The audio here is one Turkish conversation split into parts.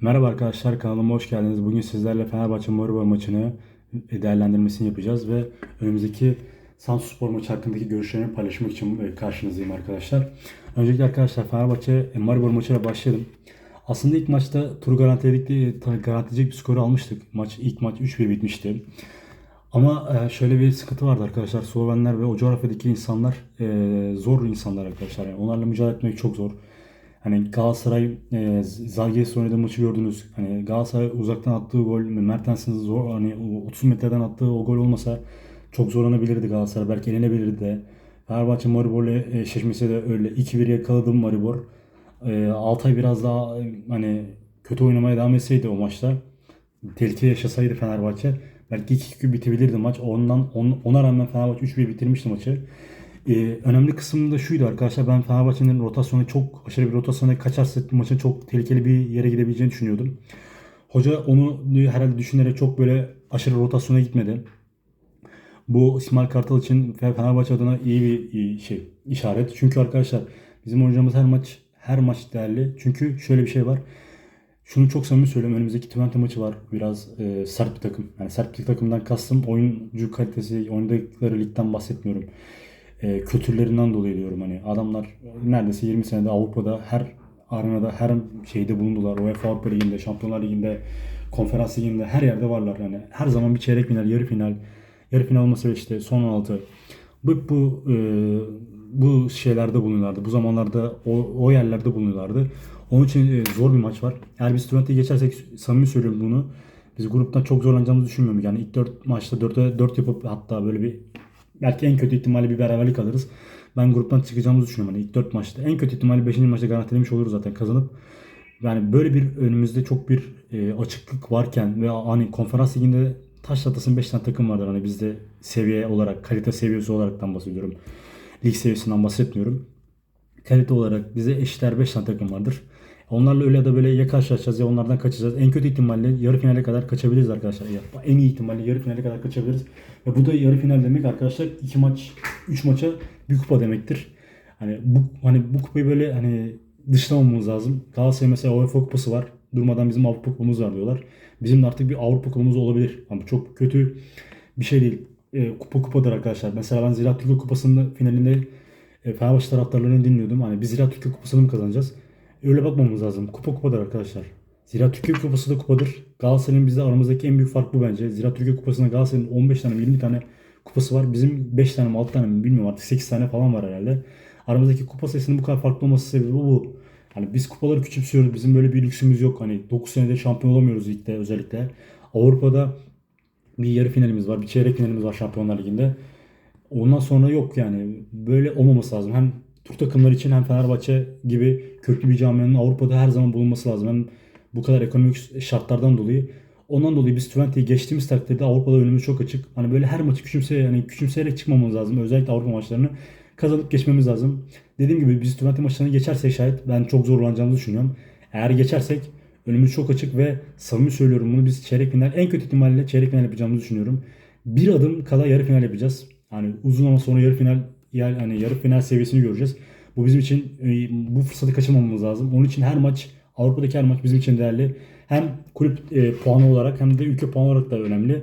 Merhaba arkadaşlar kanalıma hoş geldiniz. Bugün sizlerle Fenerbahçe Maribor maçını değerlendirmesini yapacağız ve önümüzdeki Samsunspor maçı hakkındaki görüşlerimi paylaşmak için e, karşınızdayım arkadaşlar. Öncelikle arkadaşlar Fenerbahçe Maribor maçıyla başlayalım. Aslında ilk maçta turu garantiledik, garantileyecek bir skoru almıştık. Maç ilk maç 3-1 bitmişti. Ama e, şöyle bir sıkıntı vardı arkadaşlar. Slovenler ve o coğrafyadaki insanlar e, zor insanlar arkadaşlar. Yani onlarla mücadele etmek çok zor. Hani Galatasaray e, Zalgiris oynadığı maçı gördünüz. Hani Galatasaray uzaktan attığı gol Mertens'in zor hani o 30 metreden attığı o gol olmasa çok zorlanabilirdi Galatasaray. Belki yenilebilirdi de. Fenerbahçe Maribor'la eşleşmesi de öyle 2-1 yakaladı Maribor. E, Altay biraz daha e, hani kötü oynamaya devam etseydi o maçta tehlike yaşasaydı Fenerbahçe belki 2-2 bitebilirdi maç. Ondan on, ona rağmen Fenerbahçe 3-1 bitirmişti maçı. Ee, önemli kısmı da şuydu arkadaşlar. Ben Fenerbahçe'nin rotasyonu çok aşırı bir rotasyona kaçarsa maçın çok tehlikeli bir yere gidebileceğini düşünüyordum. Hoca onu herhalde düşünerek çok böyle aşırı rotasyona gitmedi. Bu İsmail Kartal için Fenerbahçe adına iyi bir iyi şey işaret. Çünkü arkadaşlar bizim oyuncumuz her maç her maç değerli. Çünkü şöyle bir şey var. Şunu çok samimi söylüyorum. Önümüzdeki Twente maçı var. Biraz e, sert bir takım. Yani sert bir takımdan kastım oyuncu kalitesi, oynadıkları ligden bahsetmiyorum e, kültürlerinden dolayı diyorum hani adamlar neredeyse 20 senede Avrupa'da her arenada her şeyde bulundular. UEFA Avrupa Ligi'nde, Şampiyonlar Ligi'nde, Konferans Ligi'nde her yerde varlar yani. Her zaman bir çeyrek final, yarı final, yarı final olmasa işte son 16. Bu bu e, bu şeylerde bulunuyorlardı. Bu zamanlarda o, o yerlerde bulunuyorlardı. Onun için e, zor bir maç var. Eğer biz Twente'yi geçersek samimi söylüyorum bunu. Biz gruptan çok zorlanacağımızı düşünmüyorum. Yani ilk 4 maçta 4'e 4 yapıp hatta böyle bir Belki en kötü ihtimalle bir beraberlik alırız. Ben gruptan çıkacağımızı düşünüyorum. Hani ilk 4 maçta. En kötü ihtimalle 5. maçta garantilemiş oluruz zaten kazanıp. Yani böyle bir önümüzde çok bir e, açıklık varken ve hani konferans liginde taş atasın 5 tane takım vardır. Hani bizde seviye olarak, kalite seviyesi olaraktan bahsediyorum. Lig seviyesinden bahsetmiyorum. Kalite olarak bize eşitler 5 tane takım vardır. Onlarla öyle ya da böyle ya karşılaşacağız ya onlardan kaçacağız. En kötü ihtimalle yarı finale kadar kaçabiliriz arkadaşlar. Ya, en iyi ihtimalle yarı finale kadar kaçabiliriz. Ve bu da yarı final demek arkadaşlar iki maç, üç maça bir kupa demektir. Hani bu hani bu kupayı böyle hani dışlamamamız lazım. Galatasaray mesela UEFA kupası var. Durmadan bizim Avrupa kupamız var diyorlar. Bizim de artık bir Avrupa kupamız olabilir. Ama çok kötü bir şey değil. E, kupa kupadır arkadaşlar. Mesela ben Ziraat Türkiye Kupası'nın finalinde e, Fenerbahçe taraftarlarını dinliyordum. Hani biz Ziraat Türkiye Kupası'nı mı kazanacağız? Öyle bakmamız lazım. Kupa kupadır arkadaşlar. Zira Türkiye Kupası da kupadır. Galatasaray'ın bizde aramızdaki en büyük fark bu bence. Zira Türkiye Kupası'nda Galatasaray'ın 15 tane 20 tane kupası var. Bizim 5 tane mi 6 tane mi bilmiyorum artık 8 tane falan var herhalde. Aramızdaki kupa sayısının bu kadar farklı olması sebebi bu. Hani biz kupaları küçümsüyoruz. Bizim böyle bir lüksümüz yok. Hani 9 senede şampiyon olamıyoruz ligde özellikle. Avrupa'da bir yarı finalimiz var. Bir çeyrek finalimiz var Şampiyonlar Ligi'nde. Ondan sonra yok yani. Böyle olmaması lazım. Hem Türk takımları için hem Fenerbahçe gibi köklü bir camianın Avrupa'da her zaman bulunması lazım. Hem bu kadar ekonomik şartlardan dolayı. Ondan dolayı biz Twente'yi geçtiğimiz takdirde Avrupa'da önümüz çok açık. Hani böyle her maçı küçümse yani küçümseyerek çıkmamamız lazım. Özellikle Avrupa maçlarını kazanıp geçmemiz lazım. Dediğim gibi biz Twente maçlarını geçersek şayet ben çok zorlanacağımızı düşünüyorum. Eğer geçersek önümüz çok açık ve samimi söylüyorum bunu biz çeyrek final en kötü ihtimalle çeyrek final yapacağımızı düşünüyorum. Bir adım kala yarı final yapacağız. Hani uzun ama sonra yarı final yani hani yarı final seviyesini göreceğiz. Bu bizim için e, bu fırsatı kaçırmamamız lazım. Onun için her maç Avrupa'daki her maç bizim için değerli. Hem kulüp e, puanı olarak hem de ülke puanı olarak da önemli.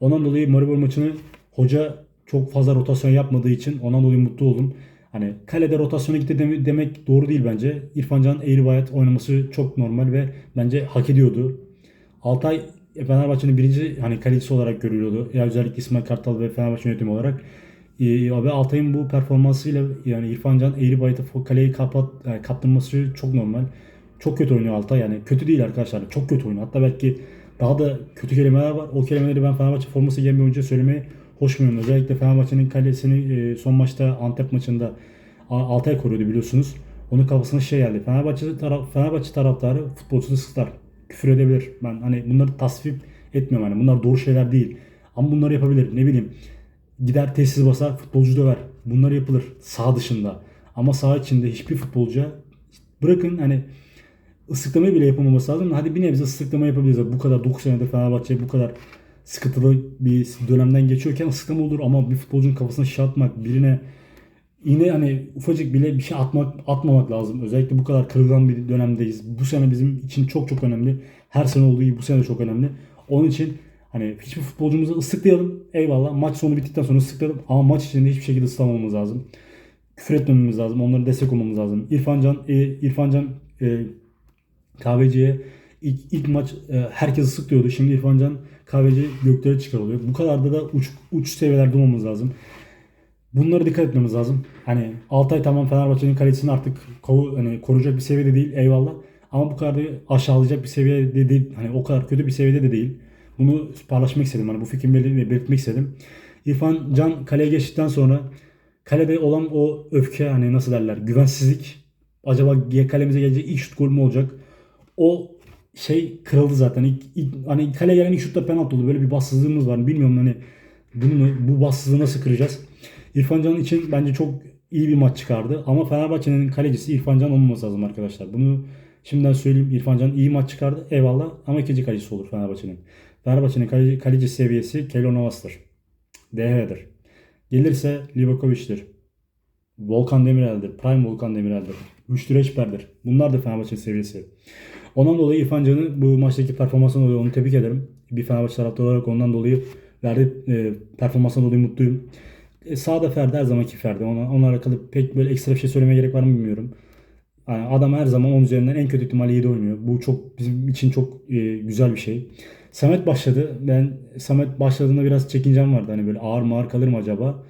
Ondan dolayı Maribor maçını hoca çok fazla rotasyon yapmadığı için ondan dolayı mutlu oldum. Hani kalede rotasyona gitti demek doğru değil bence. İrfan Can Eğribayat oynaması çok normal ve bence hak ediyordu. Altay Fenerbahçe'nin birinci hani kalecisi olarak görülüyordu. Ya özellikle İsmail Kartal ve Fenerbahçe yönetimi olarak. Ee, abi Altay'ın bu performansıyla yani İrfan Can Eğribayat'ı kaleyi kapat, yani kaptırması çok normal. Çok kötü oynuyor Altay yani. Kötü değil arkadaşlar. Çok kötü oynuyor. Hatta belki daha da kötü kelimeler var. O kelimeleri ben Fenerbahçe forması giyen bir oyuncuya söylemeye hoş buluyorum. Özellikle Fenerbahçe'nin kalesini e, son maçta Antep maçında Altay koruyordu biliyorsunuz. Onun kafasına şey geldi. Fenerbahçe, taraf, Fenerbahçe taraftarı futbolcusunu sıklar. Küfür edebilir. Ben hani bunları tasvip etmiyorum. Hani bunlar doğru şeyler değil. Ama bunları yapabilir. Ne bileyim. Gider tesis basar, futbolcu döver. Bunlar yapılır sağ dışında. Ama sağ içinde hiçbir futbolcuya bırakın hani ıslıklama bile yapamaması lazım. Hadi bir nebze ıslıklama yapabiliriz. Bu kadar 9 senedir Fenerbahçe bu kadar sıkıntılı bir dönemden geçiyorken ıslıklama olur ama bir futbolcunun kafasına şişe atmak, birine yine hani ufacık bile bir şey atmak atmamak lazım. Özellikle bu kadar kırılgan bir dönemdeyiz. Bu sene bizim için çok çok önemli. Her sene olduğu gibi bu sene de çok önemli. Onun için hani hiçbir futbolcumuzu ıslıklayalım. Eyvallah. Maç sonu bittikten sonra ıslıklayalım. Ama maç içinde hiçbir şekilde ıslamamamız lazım. Küfür etmememiz lazım. Onlara destek olmamız lazım. İrfan Can, e, İrfan Can e, kahveciye ilk, ilk maç e, herkes ıslıklıyordu. Şimdi İrfan Can kahveci göklere çıkarılıyor. Bu kadar da uç, uç seviyelerde olmamız lazım. Bunlara dikkat etmemiz lazım. Hani Altay tamam Fenerbahçe'nin kalesini artık koru, hani koruyacak bir seviyede değil eyvallah. Ama bu kadar da aşağılayacak bir seviyede değil. Hani o kadar kötü bir seviyede de değil. Bunu paylaşmak istedim. Hani bu fikrimi belir- belirtmek istedim. İrfan Can kaleye geçtikten sonra kalede olan o öfke hani nasıl derler güvensizlik acaba kalemize gelecek ilk şut gol mü olacak? O şey kırıldı zaten. İlk, ilk- hani kaleye gelen ilk şutta penaltı oldu. Böyle bir bassızlığımız var. Bilmiyorum hani bunu bu bassızlığı nasıl kıracağız? İrfan Can için bence çok iyi bir maç çıkardı. Ama Fenerbahçe'nin kalecisi İrfan Can olmaması lazım arkadaşlar. Bunu şimdiden söyleyeyim. İrfan Can iyi maç çıkardı. Eyvallah. Ama ikinci kalecisi olur Fenerbahçe'nin. Fenerbahçe'nin kaleci, kaleci seviyesi Keylor Navas'tır. DH'dir. Gelirse Livakovic'tir. Volkan Demirel'dir. Prime Volkan Demirel'dir. Rüştü Reçber'dir. Bunlar da Fenerbahçe seviyesi. Ondan dolayı İrfan Can'ı bu maçtaki performansından dolayı onu tebrik ederim. Bir Fenerbahçe taraftarı olarak ondan dolayı verdiği e, performansından dolayı mutluyum. E, sağda Ferdi her zamanki Ferdi. Ona, onunla alakalı pek böyle ekstra bir şey söylemeye gerek var mı bilmiyorum. Yani adam her zaman 10 üzerinden en kötü ihtimalle 7 oynuyor. Bu çok bizim için çok e, güzel bir şey. Samet başladı. Ben Samet başladığında biraz çekincem vardı. Hani böyle ağır mağır kalır mı acaba?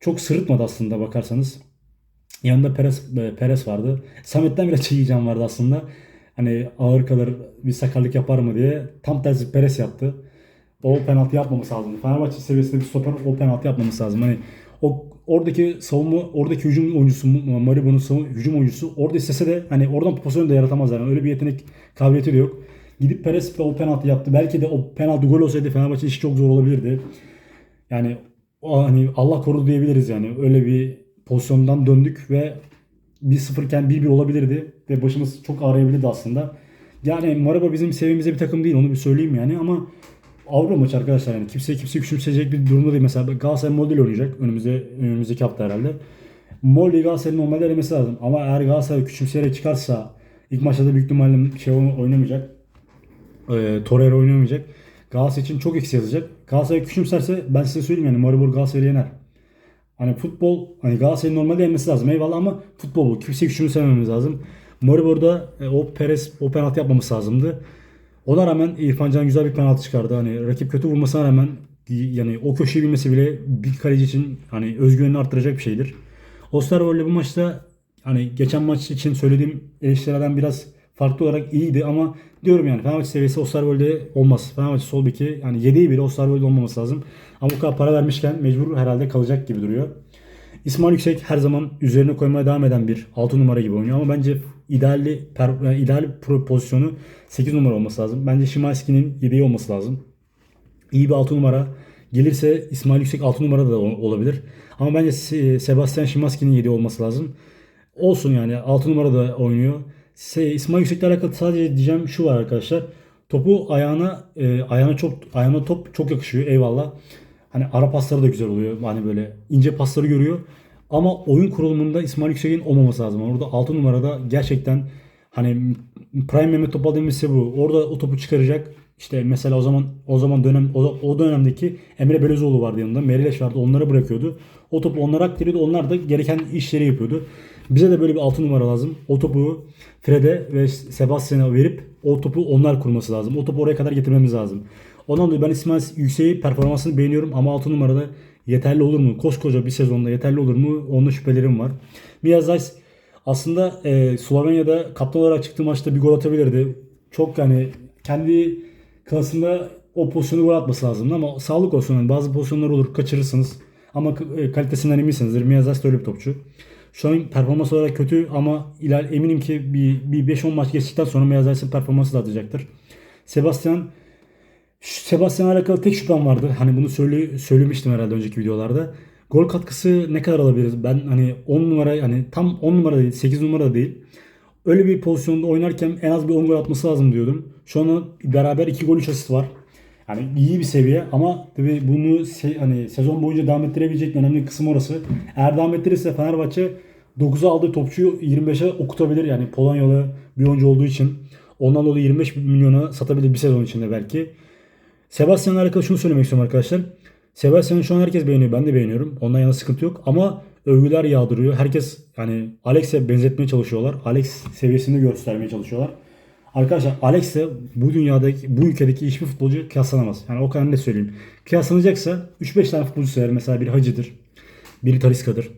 Çok sırıtmadı aslında bakarsanız. Yanında Perez, e, Perez vardı. Samet'ten biraz çekeceğim vardı aslında. Hani ağır kalır bir sakarlık yapar mı diye. Tam tersi Perez yaptı. O penaltı yapmaması lazım. Fenerbahçe seviyesinde bir stoper o penaltı yapmaması lazım. Hani o oradaki savunma, oradaki hücum oyuncusu, Maribo'nun hücum oyuncusu orada istese de hani oradan pozisyon da yaratamaz yani. Öyle bir yetenek kabiliyeti de yok. Gidip Perez o penaltı yaptı. Belki de o penaltı gol olsaydı Fenerbahçe işi çok zor olabilirdi. Yani o hani Allah korudu diyebiliriz yani. Öyle bir pozisyondan döndük ve 1-0 iken 1-1 olabilirdi ve başımız çok ağrıyabilirdi aslında. Yani Maraba bizim seviyemizde bir takım değil onu bir söyleyeyim yani ama Avrupa maçı arkadaşlar yani kimse kimse küçümseyecek bir durumda değil. Mesela Galatasaray Molde oynayacak önümüzde önümüzdeki hafta herhalde. Molde Galatasaray'ın normalde elemesi lazım. Ama eğer Galatasaray küçümseyerek çıkarsa ilk maçta da büyük ihtimalle şey oynamayacak. E, Torreira oynamayacak. Galatasaray için çok eksi yazacak. Galatasaray küçümserse ben size söyleyeyim yani Maribor Galatasaray'ı yener. Hani futbol hani Galatasaray'ın normalde yenmesi lazım eyvallah ama futbol bu. Kimse küçümsememiz lazım. Moribor'da e, o Perez o penaltı yapmaması lazımdı. Ona rağmen İrfan Can güzel bir penaltı çıkardı. Hani rakip kötü vurmasına rağmen yani o köşeyi bilmesi bile bir kaleci için hani özgüvenini arttıracak bir şeydir. Osterwold'le bu maçta hani geçen maç için söylediğim eleştirilerden biraz farklı olarak iyiydi ama diyorum yani Fenerbahçe seviyesi Osterwold'e olmaz. Fenerbahçe sol beki yani yedeği bile Osterwold'e olmaması lazım. Ama bu kadar para vermişken mecbur herhalde kalacak gibi duruyor. İsmail Yüksek her zaman üzerine koymaya devam eden bir 6 numara gibi oynuyor ama bence ideali per, ideal pozisyonu 8 numara olması lazım. Bence Şimanski'nin yedeği olması lazım. İyi bir 6 numara gelirse İsmail Yüksek 6 numara da ol- olabilir. Ama bence Se- Sebastian Şimanski'nin yedeği olması lazım. Olsun yani 6 numara da oynuyor. İsmail Yüksek'le alakalı sadece diyeceğim şu var arkadaşlar. Topu ayağına e, ayağına çok ayağına top çok yakışıyor eyvallah. Hani ara pasları da güzel oluyor. Hani böyle ince pasları görüyor. Ama oyun kurulumunda İsmail Yüksek'in olmaması lazım. Orada 6 numarada gerçekten hani Prime Mehmet Topal demesi bu. Orada o topu çıkaracak. İşte mesela o zaman o zaman dönem o, o dönemdeki Emre Belözoğlu vardı yanında. Merileş vardı. Onları bırakıyordu. O topu onlara aktarıyordu. Onlar da gereken işleri yapıyordu. Bize de böyle bir 6 numara lazım. O topu Fred'e ve Sebastian'a verip o topu onlar kurması lazım. O topu oraya kadar getirmemiz lazım. Ondan dolayı ben İsmail Yüksek'i performansını beğeniyorum ama 6 numarada yeterli olur mu? Koskoca bir sezonda yeterli olur mu? Onda şüphelerim var. Mia Zayt aslında e, Slovenya'da kaptan olarak çıktığı maçta bir gol atabilirdi. Çok yani kendi klasında o pozisyonu gol atması lazım ama sağlık olsun. Yani bazı pozisyonlar olur kaçırırsınız. Ama e, kalitesinden eminsinizdir. Mia Zayt öyle bir topçu. Şu an performans olarak kötü ama iler eminim ki bir, bir 5-10 maç geçtikten sonra Mia Zayt'ın performansı da artacaktır. Sebastian Sebastian'la alakalı tek şüphem vardı. Hani bunu söyle, söylemiştim herhalde önceki videolarda. Gol katkısı ne kadar alabiliriz? Ben hani 10 numara hani tam 10 numara değil 8 numara da değil. Öyle bir pozisyonda oynarken en az bir 10 gol atması lazım diyordum. Şu an beraber 2 gol 3 asist var. Yani iyi bir seviye ama tabii bunu se- hani sezon boyunca devam ettirebilecek önemli kısım orası. Eğer devam ettirirse Fenerbahçe 9'a aldığı topçuyu 25'e okutabilir. Yani Polonyalı bir oyuncu olduğu için. Ondan dolayı 25 milyona satabilir bir sezon içinde belki. Sebastian'la alakalı şunu söylemek istiyorum arkadaşlar. Sebastian'ı şu an herkes beğeniyor. Ben de beğeniyorum. Ondan yana sıkıntı yok. Ama övgüler yağdırıyor. Herkes yani Alex'e benzetmeye çalışıyorlar. Alex seviyesini göstermeye çalışıyorlar. Arkadaşlar Alex'le bu dünyadaki, bu ülkedeki hiçbir futbolcu kıyaslanamaz. Yani o kadar ne söyleyeyim. Kıyaslanacaksa 3-5 tane futbolcu sayarım. Mesela biri Hacı'dır. Biri Taliska'dır.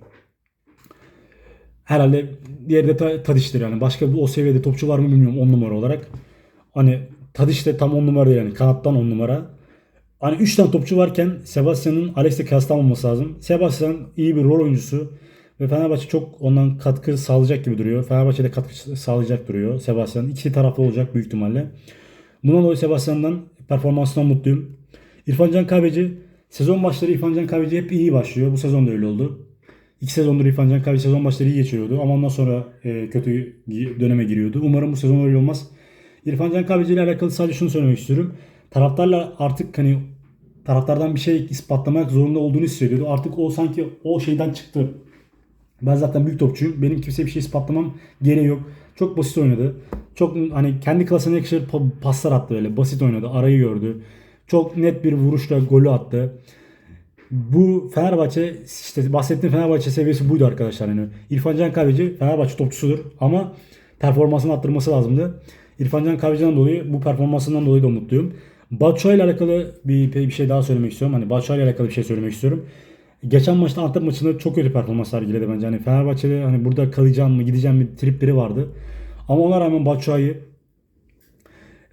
Herhalde diğeri de Ta- Tadiş'tir yani. Başka bir o seviyede topçu var mı bilmiyorum 10 numara olarak. Hani Tadiş de tam 10 numara yani. Kanattan 10 numara. Hani 3 tane topçu varken Sebastian'ın Alex'le kıyaslanmaması lazım. Sebastian iyi bir rol oyuncusu. Ve Fenerbahçe çok ondan katkı sağlayacak gibi duruyor. Fenerbahçe de katkı sağlayacak duruyor Sebastian. İkisi taraflı olacak büyük ihtimalle. Bundan dolayı Sebastian'dan performansından mutluyum. İrfan Can Kahveci sezon başları İrfan Can Kahveci hep iyi başlıyor. Bu sezon da öyle oldu. İki sezondur İrfan Can Kahveci sezon başları iyi geçiriyordu ama ondan sonra e, kötü döneme giriyordu. Umarım bu sezon öyle olmaz. İrfan Can Kahveci ile alakalı sadece şunu söylemek istiyorum. Taraftarla artık hani taraftardan bir şey ispatlamak zorunda olduğunu hissediyordu. Artık o sanki o şeyden çıktı. Ben zaten büyük topçuyum. Benim kimseye bir şey ispatlamam gereği yok. Çok basit oynadı. Çok hani kendi klasına yakışır pa- paslar attı öyle. Basit oynadı. Arayı gördü. Çok net bir vuruşla golü attı. Bu Fenerbahçe işte bahsettiğim Fenerbahçe seviyesi buydu arkadaşlar. Yani İrfan Can Kahveci Fenerbahçe topçusudur ama performansını arttırması lazımdı. İrfan Can Kahveci'den dolayı bu performansından dolayı da mutluyum. Batshuayi ile alakalı bir, bir şey daha söylemek istiyorum. Hani Batshuayi ile alakalı bir şey söylemek istiyorum. Geçen maçta Antep maçında çok kötü performans sergiledi bence. Hani Fenerbahçe'de hani burada kalacağım mı gideceğim mi tripleri vardı. Ama ona rağmen Batshuayi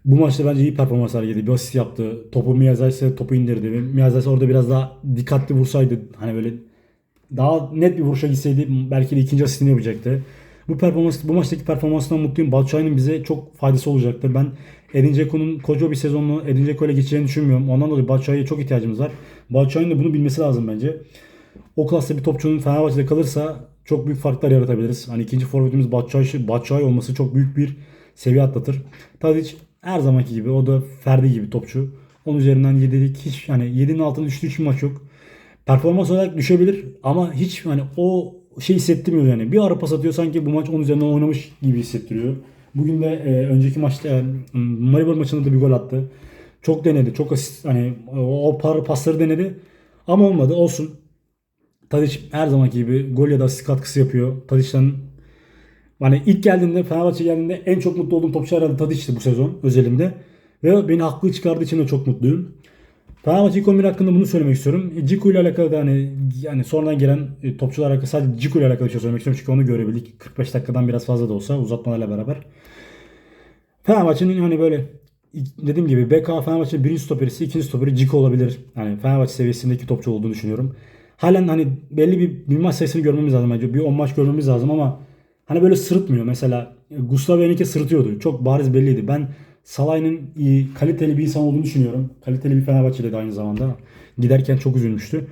bu maçta bence iyi performans sergiledi. Bir asist yaptı. Topu Miyazayse topu indirdi. Ve Miyazayse orada biraz daha dikkatli vursaydı hani böyle daha net bir vuruşa gitseydi belki de ikinci asistini yapacaktı. Bu performans bu maçtaki performansından mutluyum. Batshuayi'nin bize çok faydası olacaktır. Ben Edin Dzeko'nun koca bir sezonunu Edin Dzeko ile geçeceğini düşünmüyorum. Ondan dolayı Batshuayi'ye çok ihtiyacımız var. Batshuayi'nin de bunu bilmesi lazım bence. O klasta bir topçunun Fenerbahçe'de kalırsa çok büyük farklar yaratabiliriz. Hani ikinci forvetimiz Batshuayi, Batshuayi olması çok büyük bir seviye atlatır. Tadic her zamanki gibi o da Ferdi gibi topçu. Onun üzerinden 7'lik hiç yani 7'nin altına düştüğü hiçbir maç yok. Performans olarak düşebilir ama hiç hani o şey hissettirmiyor yani. Bir ara pas atıyor sanki bu maç onun üzerinden oynamış gibi hissettiriyor. Bugün de e, önceki maçta e, Maribor maçında da bir gol attı. Çok denedi. Çok asist hani o, par pasları denedi. Ama olmadı. Olsun. Tadic her zamanki gibi gol ya da asist katkısı yapıyor. Tadic'ten hani ilk geldiğinde Fenerbahçe geldiğinde en çok mutlu olduğum topçu herhalde Tadic'ti bu sezon özelinde. Ve beni haklı çıkardığı için de çok mutluyum. Fenerbahçe ilk 11 hakkında bunu söylemek istiyorum. E, Ciku ile alakalı da hani yani sonradan gelen e, topçular alakalı sadece Ciku ile alakalı bir şey söylemek istiyorum. Çünkü onu görebildik. 45 dakikadan biraz fazla da olsa uzatmalarla beraber. Fenerbahçe'nin hani böyle dediğim gibi BK Fenerbahçe birinci stoperisi, ikinci stoperi Ciku olabilir. Yani Fenerbahçe seviyesindeki topçu olduğunu düşünüyorum. Halen hani belli bir, bir maç sayısını görmemiz lazım bence. Bir 10 maç görmemiz lazım ama hani böyle sırıtmıyor. Mesela Gustavo Henrique sırıtıyordu. Çok bariz belliydi. Ben Salah'ın iyi, kaliteli bir insan olduğunu düşünüyorum. Kaliteli bir Fenerbahçeli de aynı zamanda. Giderken çok üzülmüştü.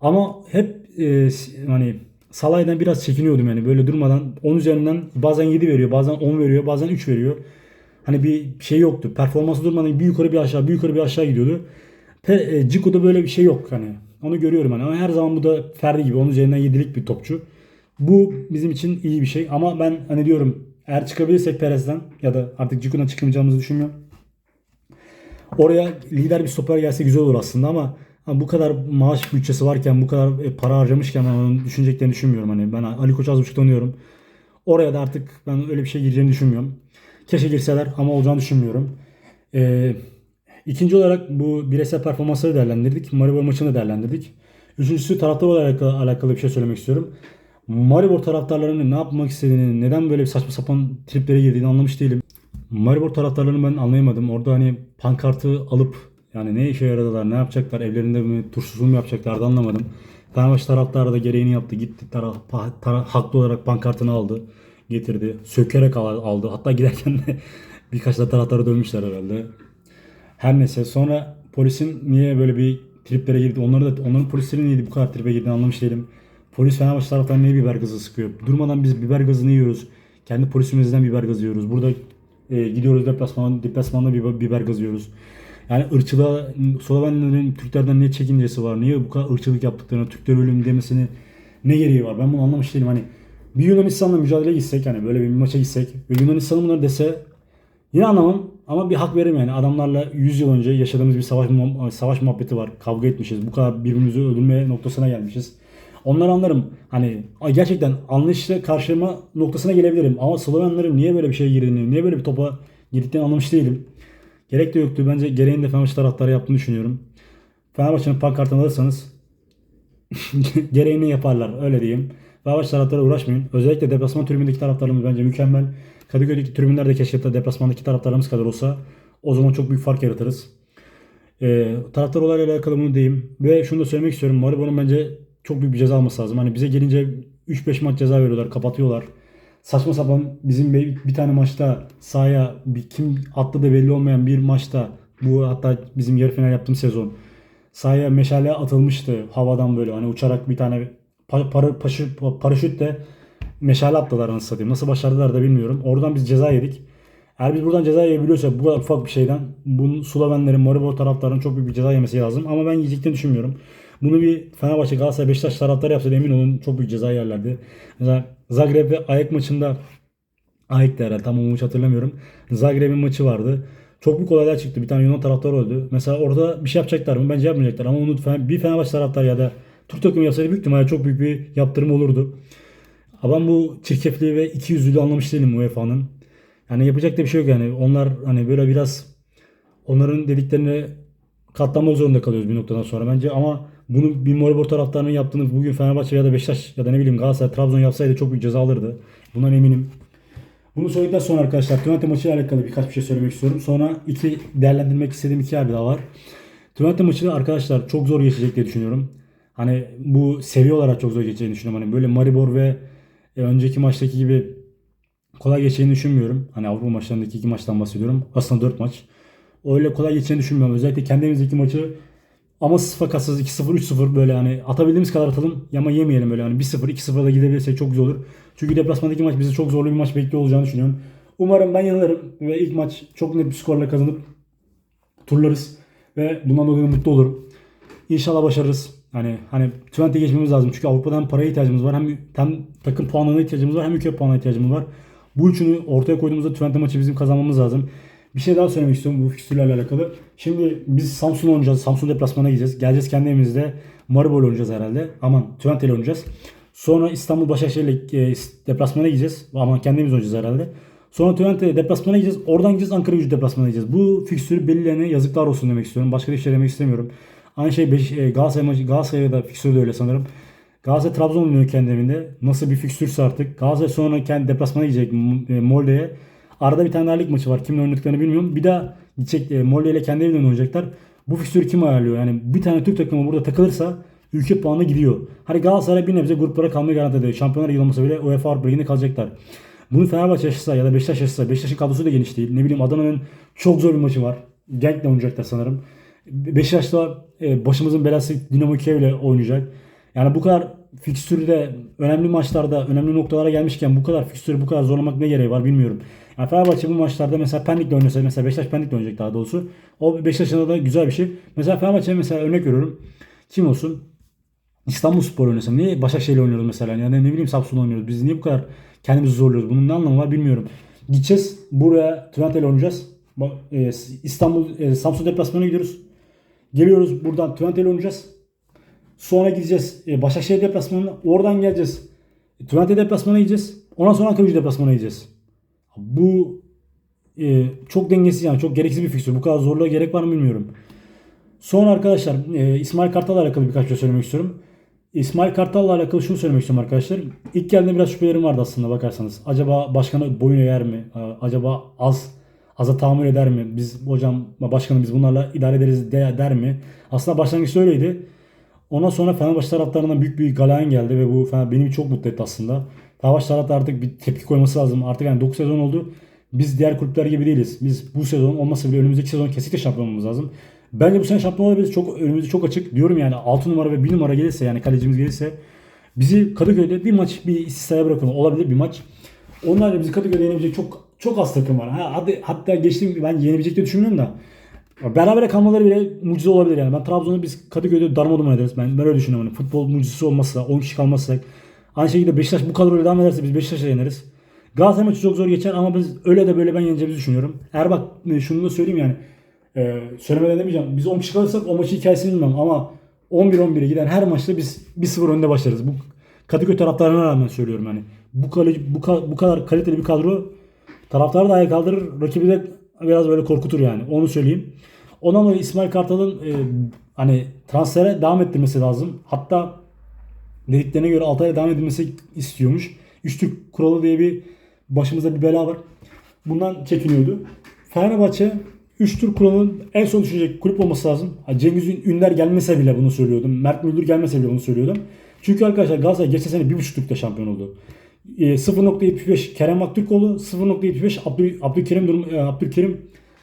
Ama hep e, hani Salah'dan biraz çekiniyordum yani böyle durmadan 10 üzerinden bazen 7 veriyor, bazen 10 veriyor, bazen 3 veriyor. Hani bir şey yoktu. Performansı durmadan bir yukarı bir aşağı, bir yukarı bir aşağı gidiyordu. Pe, e, Ciko'da böyle bir şey yok hani. Onu görüyorum hani. Ama her zaman bu da Ferdi gibi onun üzerinden 7'lik bir topçu. Bu bizim için iyi bir şey ama ben hani diyorum eğer çıkabilirsek Perez'den ya da artık Ciko'dan çıkamayacağımızı düşünmüyorum. Oraya lider bir stoper gelse güzel olur aslında ama ha, bu kadar maaş bütçesi varken bu kadar e, para harcamışken ben onu düşüneceklerini düşünmüyorum. Hani ben Ali Koç az buçuk tanıyorum. Oraya da artık ben öyle bir şey gireceğini düşünmüyorum. Keşke girseler ama olacağını düşünmüyorum. Ee, ikinci olarak bu bireysel performansları değerlendirdik. Maribor maçını da değerlendirdik. Üçüncüsü taraftar olarak alakalı bir şey söylemek istiyorum. Maribor taraftarlarının ne yapmak istediğini, neden böyle bir saçma sapan triplere girdiğini anlamış değilim. Maribor taraftarlarını ben anlayamadım. Orada hani pankartı alıp yani ne işe yaradılar, ne yapacaklar, evlerinde mi, tursuz mu yapacaklardı anlamadım. Fenerbahçe taraftarı da gereğini yaptı. Gitti taraf, taraf, haklı olarak pankartını aldı, getirdi. Sökerek al- aldı. Hatta giderken de birkaç da taraftarı dönmüşler herhalde. Her neyse sonra polisin niye böyle bir triplere girdi, onları da onların polislerin niye bu kadar tripe girdiğini anlamış değilim. Polis Fenerbahçe taraftarı niye biber gazı sıkıyor? Durmadan biz biber gazını yiyoruz. Kendi polisimizden biber gazı yiyoruz. Burada e, gidiyoruz deplasmana, deplasmanda biber, biber gazı yiyoruz. Yani ırkçılığa Slovenlerin Türklerden ne çekincesi var? Niye bu kadar ırkçılık yaptıklarını, Türkler ölüm demesini ne gereği var? Ben bunu anlamış değilim. Hani bir Yunanistan'la mücadele gitsek hani böyle bir maça gitsek ve Yunanistan'ın bunları dese yine anlamam ama bir hak veririm yani. Adamlarla 100 yıl önce yaşadığımız bir savaş savaş muhabbeti var. Kavga etmişiz. Bu kadar birbirimizi öldürmeye noktasına gelmişiz. Onları anlarım. Hani gerçekten anlayışla karşılama noktasına gelebilirim. Ama Slovenlerin niye böyle bir şeye girdiğini, niye böyle bir topa girdiklerini anlamış değilim. Gerek de yoktu. Bence gereğini de Fenerbahçe taraftarı yaptığını düşünüyorum. Fenerbahçe'nin pankartını alırsanız gereğini yaparlar. Öyle diyeyim. Fenerbahçe taraftarı uğraşmayın. Özellikle deplasman tribündeki taraftarlarımız bence mükemmel. Kadıköy'deki tribünler de keşke de deplasmandaki taraftarlarımız kadar olsa o zaman çok büyük fark yaratırız. Ee, taraftar olayla alakalı bunu diyeyim. Ve şunu da söylemek istiyorum. Maribo'nun bence çok büyük bir ceza alması lazım. Hani bize gelince 3-5 maç ceza veriyorlar, kapatıyorlar. Saçma sapan bizim bir, tane maçta sahaya bir kim attı da belli olmayan bir maçta bu hatta bizim yarı final yaptığım sezon sahaya meşale atılmıştı havadan böyle hani uçarak bir tane pa- para, paşı, paraşütle meşale attılar anasını satayım. Nasıl başardılar da bilmiyorum. Oradan biz ceza yedik. Eğer biz buradan ceza yiyebiliyorsak bu kadar ufak bir şeyden bunun Slovenlerin, Maribor taraftarının çok büyük bir ceza yemesi lazım. Ama ben yiyeceklerini düşünmüyorum. Bunu bir Fenerbahçe, Galatasaray, Beşiktaş taraftarı yapsaydı emin olun çok büyük ceza yerlerdi. Mesela Zagreb ve Ayak maçında Ayak'ta herhalde tam maçı hatırlamıyorum. Zagreb'in maçı vardı. Çok büyük olaylar çıktı. Bir tane Yunan taraftarı öldü. Mesela orada bir şey yapacaklar mı? Bence yapmayacaklar. Ama onu bir Fenerbahçe taraftarı ya da Türk takımı yapsaydı büyük ihtimalle çok büyük bir yaptırım olurdu. Ama bu çirkefliği ve iki yüzlülüğü anlamış değilim UEFA'nın. Yani yapacak da bir şey yok yani. Onlar hani böyle biraz onların dediklerine katlanmak zorunda kalıyoruz bir noktadan sonra bence ama bunu bir Maribor taraftarının yaptığını bugün Fenerbahçe ya da Beşiktaş ya da ne bileyim Galatasaray, Trabzon yapsaydı çok büyük ceza alırdı. Bundan eminim. Bunu söyledikten sonra arkadaşlar Twente maçı ile alakalı birkaç bir şey söylemek istiyorum. Sonra iki değerlendirmek istediğim iki yer daha var. Twente maçı da arkadaşlar çok zor geçecek diye düşünüyorum. Hani bu seviye olarak çok zor geçeceğini düşünüyorum. Hani böyle Maribor ve e, önceki maçtaki gibi kolay geçeceğini düşünmüyorum. Hani Avrupa maçlarındaki iki maçtan bahsediyorum. Aslında 4 maç. Öyle kolay geçeceğini düşünmüyorum. Özellikle kendi evimizdeki maçı ama fakatsız 2-0 3-0 böyle hani atabildiğimiz kadar atalım ama yemeyelim böyle hani 1-0 2-0'da gidebilirsek çok güzel olur. Çünkü deplasmandaki maç bizi çok zorlu bir maç bekliyor olacağını düşünüyorum. Umarım ben yanılırım ve ilk maç çok net bir skorla kazanıp turlarız ve bundan dolayı mutlu olurum. İnşallah başarırız. Hani hani Twente geçmemiz lazım. Çünkü Avrupa'dan paraya ihtiyacımız var. Hem, hem takım puanlarına ihtiyacımız var hem ülke puanına ihtiyacımız var. Bu üçünü ortaya koyduğumuzda Twente maçı bizim kazanmamız lazım. Bir şey daha söylemek istiyorum bu fikstürlerle alakalı. Şimdi biz Samsun oynayacağız. Samsun deplasmana gideceğiz. Geleceğiz kendi evimizde. Maribor oynayacağız herhalde. Aman Twente ile oynayacağız. Sonra İstanbul Başakşehir e, deplasmana gideceğiz. Aman kendimiz oynayacağız herhalde. Sonra Twente deplasmana gideceğiz. Oradan gideceğiz Ankara gücü deplasmana gideceğiz. Bu fikstürü belirleyene yazıklar olsun demek istiyorum. Başka bir şey demek istemiyorum. Aynı şey Beş, e, Galatasaray maçı Galatasaray'da da fikstürü de öyle sanırım. Galatasaray Trabzon oynuyor kendi evinde. Nasıl bir fikstürse artık. Galatasaray sonra kendi deplasmana gidecek e, Molde'ye. Arada bir tane daha lig maçı var. Kimle oynadıklarını bilmiyorum. Bir daha gidecek e, Molde ile kendi evinde oynayacaklar. Bu fikstürü kim ayarlıyor? Yani bir tane Türk takımı burada takılırsa ülke puanı gidiyor. Hani Galatasaray bir nebze gruplara kalmayı garanti ediyor. Şampiyonlar Ligi olmasa bile UEFA Avrupa kalacaklar. Bunu Fenerbahçe yaşasa ya da Beşiktaş yaşasa. Beşiktaş'ın kadrosu da geniş değil. Ne bileyim Adana'nın çok zor bir maçı var. Genk'le oynayacaklar sanırım. Beşiktaş'ta e, başımızın belası Dinamo Kiev ile oynayacak. Yani bu kadar fikstürde önemli maçlarda önemli noktalara gelmişken bu kadar fikstürü bu kadar zorlamak ne gereği var bilmiyorum. Yani Fenerbahçe bu maçlarda mesela Pendik'le oynasa mesela Beşiktaş Pendik'le oynayacak daha doğrusu. O Beşiktaş'ın da güzel bir şey. Mesela Fenerbahçe mesela örnek veriyorum. Kim olsun? İstanbul Spor oynasa. Niye Başakşehir'le oynuyoruz mesela? Yani ne bileyim Samsun'la oynuyoruz. Biz niye bu kadar kendimizi zorluyoruz? Bunun ne anlamı var bilmiyorum. Gideceğiz. Buraya Twente ile oynayacağız. E, İstanbul, e, Samsun deplasmanına gidiyoruz. Geliyoruz buradan Twente ile oynayacağız. Sonra gideceğiz e, Başakşehir deplasmanına. Oradan geleceğiz. Twente deplasmanına gideceğiz. Ondan sonra Ankara gücü deplasmanına gideceğiz. Bu e, çok dengesiz yani. Çok gereksiz bir fikstür. Bu kadar zorluğa gerek var mı bilmiyorum. Sonra arkadaşlar e, İsmail Kartal'la alakalı birkaç şey söylemek istiyorum. İsmail Kartal'la alakalı şunu söylemek istiyorum arkadaşlar. İlk geldiğinde biraz şüphelerim vardı aslında bakarsanız. Acaba başkanı boyun eğer mi? Acaba az aza tahammül eder mi? Biz hocam başkanım biz bunlarla idare ederiz de, der mi? Aslında başlangıçta öyleydi. Ondan sonra Fenerbahçe taraftarından büyük bir galayan geldi ve bu Fener- beni çok mutlu etti aslında. Fenerbahçe taraftarı artık bir tepki koyması lazım. Artık yani 9 sezon oldu. Biz diğer kulüpler gibi değiliz. Biz bu sezon olmasa bile önümüzdeki sezon kesinlikle şampiyon olmamız lazım. Bence bu sene şampiyon olabiliriz. Çok önümüzde çok açık. Diyorum yani 6 numara ve 1 numara gelirse yani kalecimiz gelirse bizi Kadıköy'de bir maç bir istisnaya bırakın. Olabilir bir maç. Onlarla bizi Kadıköy'de yenebilecek çok çok az takım var. Ha, hadi, hatta geçtim ben yenebilecek diye düşünmüyorum da Berabere kalmaları bile mucize olabilir yani. Ben Trabzon'u biz Kadıköy'de darmadağın ederiz. Ben, ben öyle düşünüyorum. Hani futbol mucizesi olmazsa, 10 kişi kalmazsak. Aynı şekilde Beşiktaş bu kadroyla devam ederse biz Beşiktaş'a yeneriz. Galatasaray maçı çok zor geçer ama biz öyle de böyle ben yeneceğimizi düşünüyorum. Eğer bak e, şunu da söyleyeyim yani. E, söylemeden demeyeceğim. Biz 10 kişi kalırsak o maçı hikayesini bilmem ama 11-11'e giden her maçta biz 1-0 önde başlarız. Bu Kadıköy taraftarına rağmen söylüyorum yani. Bu, kale, bu, ka- bu kadar kaliteli bir kadro taraftarı da ayağa kaldırır. Rakibi de biraz böyle korkutur yani. Onu söyleyeyim. Ondan dolayı İsmail Kartal'ın e, hani transfere devam ettirmesi lazım. Hatta dediklerine göre 6 aya devam edilmesi istiyormuş. Üçlük kuralı diye bir başımızda bir bela var. Bundan çekiniyordu. Fenerbahçe 3 tur kuralının en son düşecek kulüp olması lazım. Cengiz Ünler gelmese bile bunu söylüyordum. Mert Müldür gelmese bile bunu söylüyordum. Çünkü arkadaşlar Galatasaray geçen sene 1.5 Türk'te şampiyon oldu. E, 0.75 Kerem Aktürkoğlu, 0.75 Abdül, Abdülkerim, e, Abdülkerim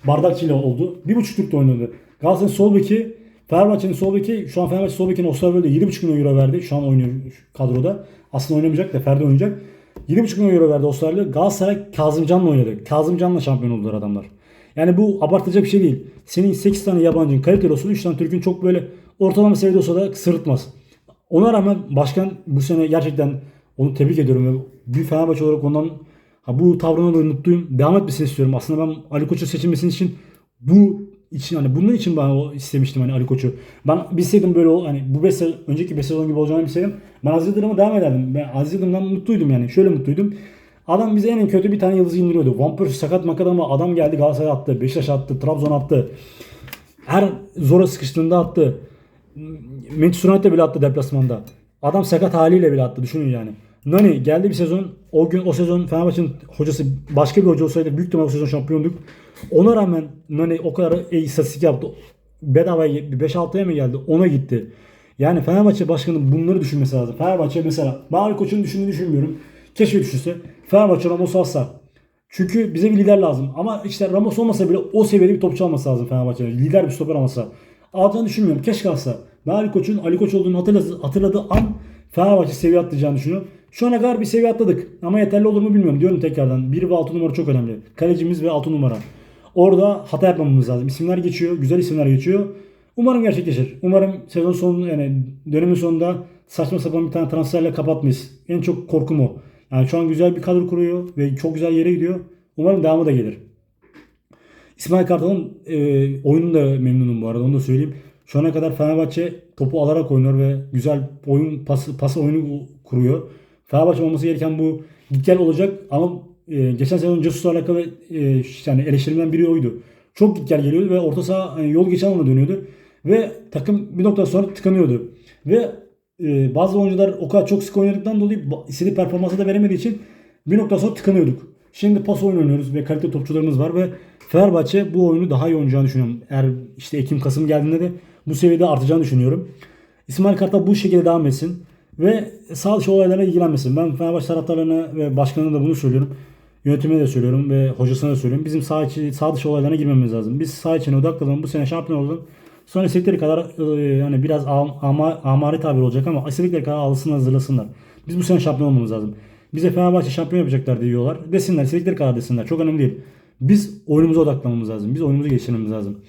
Bardakçı ile oldu. 1.5 Türk'te oynadı. Galatasaray'ın sol beki Fenerbahçe'nin sol beki şu an Fenerbahçe sol bekine Osterwolde 7.5 milyon euro verdi. Şu an oynuyor kadroda. Aslında oynamayacak da Ferdi oynayacak. 7.5 milyon euro verdi Osterwolde. Galatasaray Kazımcan'la oynadı. Kazımcan'la şampiyon oldular adamlar. Yani bu abartacak bir şey değil. Senin 8 tane yabancın kaliteli olsun 3 tane Türk'ün çok böyle ortalama seviyede olsa da sırıtmaz. Ona rağmen başkan bu sene gerçekten onu tebrik ediyorum ve bir Fenerbahçe olarak ondan ha, bu tavrına da mutluyum. Devam etmesini istiyorum. Aslında ben Ali Koç'un seçilmesinin için bu için hani bunun için ben o istemiştim hani Ali Koç'u. Ben bilseydim böyle o hani bu 5 sezon önceki 5 sezon gibi olacağını bilseydim ben Aziz Yıldırım'a devam ederdim. Ben Aziz Yıldırım'dan mutluydum yani. Şöyle mutluydum. Adam bize en kötü bir tane yıldız indiriyordu. Van Persie sakat makat ama adam geldi Galatasaray attı. Beşiktaş attı. Trabzon attı. Her zora sıkıştığında attı. Manchester United bile attı deplasmanda. Adam sakat haliyle bile attı düşünün yani. Nani geldi bir sezon. O gün o sezon Fenerbahçe'nin hocası başka bir hoca olsaydı büyük ihtimalle o sezon şampiyonduk. Ona rağmen Nani o kadar iyi istatistik yaptı. Bedavaya 5-6'ya mı geldi? Ona gitti. Yani Fenerbahçe başkanının bunları düşünmesi lazım. Fenerbahçe mesela Ali Koç'un düşündüğünü düşünmüyorum. Keşke düşünse. Fenerbahçe Ramos alsa. Çünkü bize bir lider lazım. Ama işte Ramos olmasa bile o seviyede bir topçu alması lazım Fenerbahçe'nin. Lider bir stoper almasa. Alacağını düşünmüyorum. Keşke alsa. Ben Koç'un Ali Koç olduğunu hatırladı, hatırladığı an Fenerbahçe seviye atlayacağını düşünüyorum. Şu ana kadar bir seviye atladık. Ama yeterli olur mu bilmiyorum. Diyorum tekrardan. 1 ve 6 numara çok önemli. Kalecimiz ve 6 numara. Orada hata yapmamamız lazım. İsimler geçiyor. Güzel isimler geçiyor. Umarım gerçekleşir. Umarım sezon sonu yani dönemin sonunda saçma sapan bir tane transferle kapatmayız. En çok korkum o. Yani şu an güzel bir kadro kuruyor ve çok güzel yere gidiyor. Umarım devamı da gelir. İsmail Kartal'ın e, oyununu da memnunum bu arada onu da söyleyeyim. Şu ana kadar Fenerbahçe topu alarak oynuyor ve güzel oyun pas, pas oyunu kuruyor. Fenerbahçe olması gereken bu git gel olacak ama e, geçen sezon Cesus'la alakalı e, yani eleştirimden biri oydu. Çok git gel geliyordu ve orta saha hani yol geçen ona dönüyordu. Ve takım bir nokta sonra tıkanıyordu. Ve e, bazı oyuncular o kadar çok sık oynadıktan dolayı istediği performansı da veremediği için bir nokta sonra tıkanıyorduk. Şimdi pas oyunu oynuyoruz ve kaliteli topçularımız var ve Fenerbahçe bu oyunu daha iyi oynayacağını düşünüyorum. Eğer işte Ekim Kasım geldiğinde de bu seviyede artacağını düşünüyorum. İsmail Kartal bu şekilde devam etsin ve sağ dışı olaylarına ilgilenmesin. Ben Fenerbahçe taraftarlarına ve başkanına da bunu söylüyorum. Yönetimine de söylüyorum ve hocasına da söylüyorum. Bizim sağ, içi, sağ dışı olaylarına girmemiz lazım. Biz sağ içine odaklanalım. Bu sene şampiyon olalım. Sonra istedikleri kadar e, yani biraz ama, amari tabir olacak ama istedikleri kadar alsın hazırlasınlar. Biz bu sene şampiyon olmamız lazım. Bize Fenerbahçe şampiyon yapacaklar diyorlar. Desinler, istedikleri kadar desinler. Çok önemli değil. Biz oyunumuza odaklanmamız lazım. Biz oyunumuzu geliştirmemiz lazım.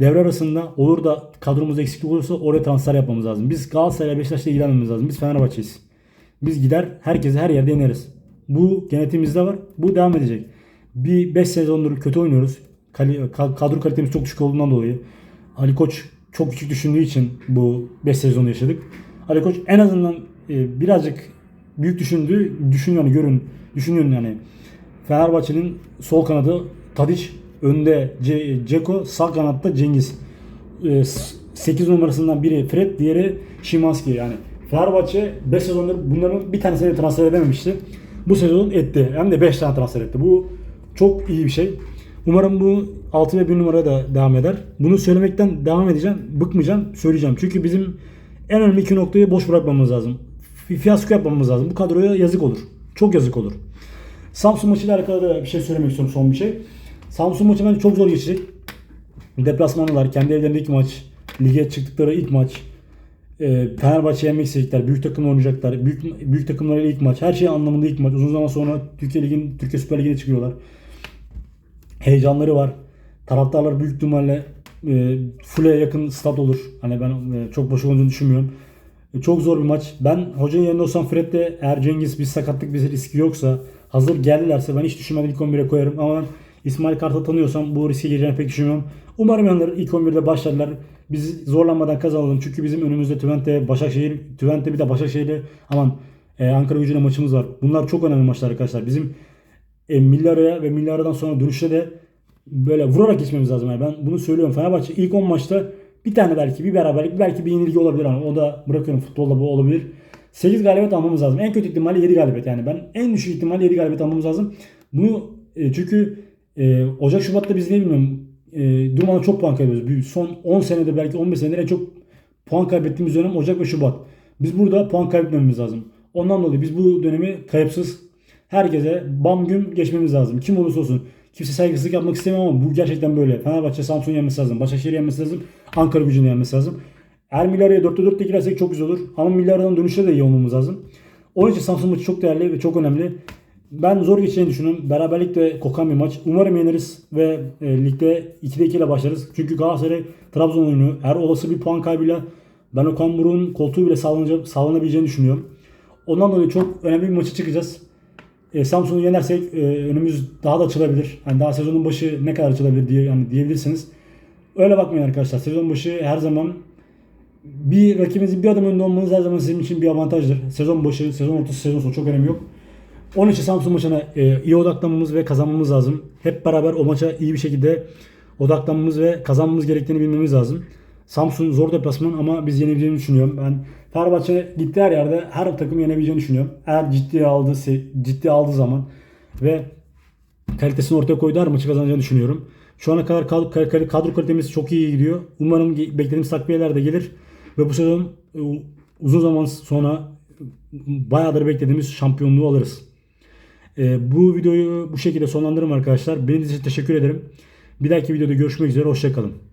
Devre arasında olur da kadromuzda eksiklik olursa oraya transfer yapmamız lazım. Biz Galatasaray'la Beşiktaş'la ilgilenmemiz lazım. Biz Fenerbahçe'yiz. Biz gider herkese her yerde yeneriz. Bu genetiğimizde var. Bu devam edecek. Bir 5 sezondur kötü oynuyoruz. Kadro kalitemiz çok düşük olduğundan dolayı. Ali Koç çok küçük düşündüğü için bu 5 sezonu yaşadık. Ali Koç en azından e, birazcık büyük düşündüğü, düşünüyor yani görün, düşünüyorum yani. Fenerbahçe'nin sol kanadı Tadiç, önde Ce Ceko, sağ kanatta Cengiz. E, 8 numarasından biri Fred, diğeri Şimanski yani. Fenerbahçe 5 sezondur bunların bir tanesini transfer edememişti. Bu sezon etti. Hem de 5 tane transfer etti. Bu çok iyi bir şey. Umarım bu 6 ve 1 numara da devam eder. Bunu söylemekten devam edeceğim. Bıkmayacağım. Söyleyeceğim. Çünkü bizim en önemli iki noktayı boş bırakmamız lazım. Fiyasko yapmamız lazım. Bu kadroya yazık olur. Çok yazık olur. Samsun maçıyla alakalı da bir şey söylemek istiyorum son bir şey. Samsun maçı bence çok zor geçecek. Deplasmanlılar. Kendi evlerinde ilk maç. Lige çıktıkları ilk maç. E, Fenerbahçe yenmek isteyecekler. Büyük takımla oynayacaklar. Büyük büyük takımlarıyla ilk maç. Her şey anlamında ilk maç. Uzun zaman sonra Türkiye Ligi'nin Türkiye Süper Ligi'ne çıkıyorlar. Heyecanları var. Taraftarlar büyük ihtimalle e, full'e yakın stat olur. Hani ben e, çok boş olduğunu düşünmüyorum. E, çok zor bir maç. Ben hocanın yerinde olsam Fred'de eğer Cengiz bir sakatlık bir riski yoksa hazır geldilerse ben hiç düşünmeden ilk 11'e koyarım. Ama ben İsmail Kartal tanıyorsam bu riski gireceğini pek düşünmüyorum. Umarım yanları ilk 11'de başlarlar. Biz zorlanmadan kazanalım. Çünkü bizim önümüzde Twente, Başakşehir, Twente bir de Başakşehir'le aman e, Ankara gücüne maçımız var. Bunlar çok önemli maçlar arkadaşlar. Bizim e, milli ve milli aradan sonra dönüşte de böyle vurarak geçmemiz lazım. Yani ben bunu söylüyorum. Fenerbahçe ilk 10 maçta bir tane belki bir beraberlik belki bir yenilgi olabilir. ama o da bırakıyorum futbolda bu olabilir. 8 galibiyet almamız lazım. En kötü ihtimalle 7 galibiyet yani. Ben en düşük ihtimalle 7 galibiyet almamız lazım. Bunu e, çünkü e, Ocak Şubat'ta biz ne bilmiyorum e, durmadan çok puan kaybediyoruz. Son 10 senedir belki 15 senedir en çok puan kaybettiğimiz dönem Ocak ve Şubat. Biz burada puan kaybetmemiz lazım. Ondan dolayı biz bu dönemi kayıpsız herkese bam güm geçmemiz lazım. Kim olursa olsun. Kimse saygısızlık yapmak istemiyorum ama bu gerçekten böyle. Fenerbahçe Samsun yenmesi lazım. Başakşehir yenmesi lazım. Ankara gücünü yenmesi lazım. Eğer Milyara'ya 4'te 4'te girersek çok güzel olur. Ama Milyara'dan dönüşte de iyi olmamız lazım. Onun için Samsun maçı çok değerli ve çok önemli. Ben zor geçeceğini düşünüyorum. Beraberlikle kokan bir maç. Umarım yeniriz ve e, ligde 2'de 2 ile başlarız. Çünkü Galatasaray Trabzon oyunu eğer olası bir puan kaybıyla ben Okan Buruk'un koltuğu bile sağlanabileceğini düşünüyorum. Ondan dolayı çok önemli bir maçı çıkacağız. E, Samsun'u yenersek e, önümüz daha da açılabilir. Yani daha sezonun başı ne kadar açılabilir diye yani diyebilirsiniz. Öyle bakmayın arkadaşlar. Sezon başı her zaman bir rakibinizin bir adım önünde olmanız her zaman sizin için bir avantajdır. Sezon başı, sezon ortası, sezon sonu çok önemi yok. Onun için Samsun maçına e, iyi odaklanmamız ve kazanmamız lazım. Hep beraber o maça iyi bir şekilde odaklanmamız ve kazanmamız gerektiğini bilmemiz lazım. Samsun zor deplasman ama biz yenebileceğini düşünüyorum. Ben Fenerbahçe gittiği her yerde her takım yenebileceğini düşünüyorum. Eğer ciddiye aldığı ciddi aldığı zaman ve kalitesini ortaya koyduğu her maçı kazanacağını düşünüyorum. Şu ana kadar kadro, kadro- kalitemiz çok iyi gidiyor. Umarım beklediğimiz takviyeler de gelir ve bu sezon e, uzun zaman sonra bayağıdır beklediğimiz şampiyonluğu alırız. E, bu videoyu bu şekilde sonlandırırım arkadaşlar. Benim için teşekkür ederim. Bir dahaki videoda görüşmek üzere. Hoşçakalın.